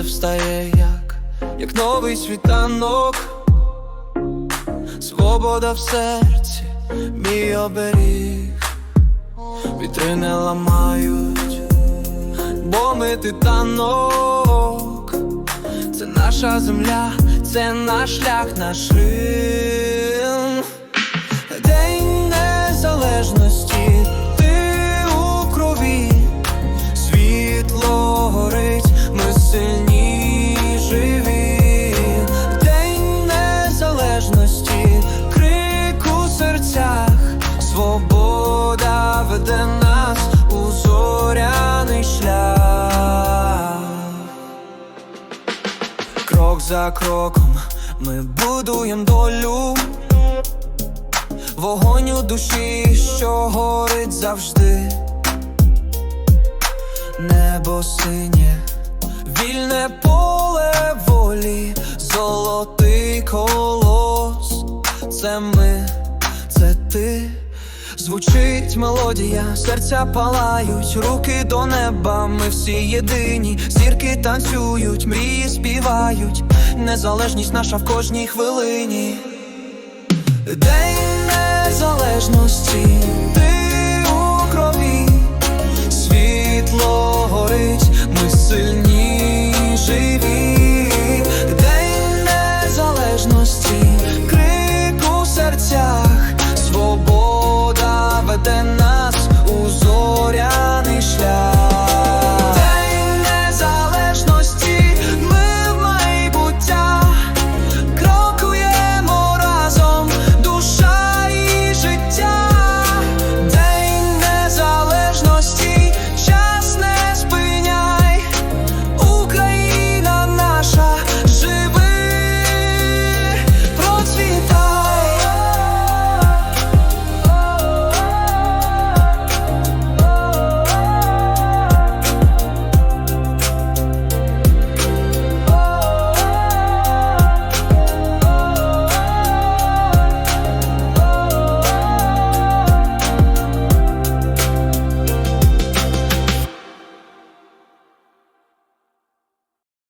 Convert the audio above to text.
розтає, як, як новий світанок, свобода в серці, мій оберіг, вітри не ламають, бо ми титанок, це наша земля, це наш шлях, наш Рим. Веде нас у зоряний шлях. Крок за кроком ми будуємо долю. Вогонь у душі, що горить завжди. Небо синє, вільне поле волі, золотий колос. Це ми, це ти. Звучить мелодія, серця палають, руки до неба, ми всі єдині, зірки танцюють, мрії співають, незалежність наша в кожній хвилині. День незалежності,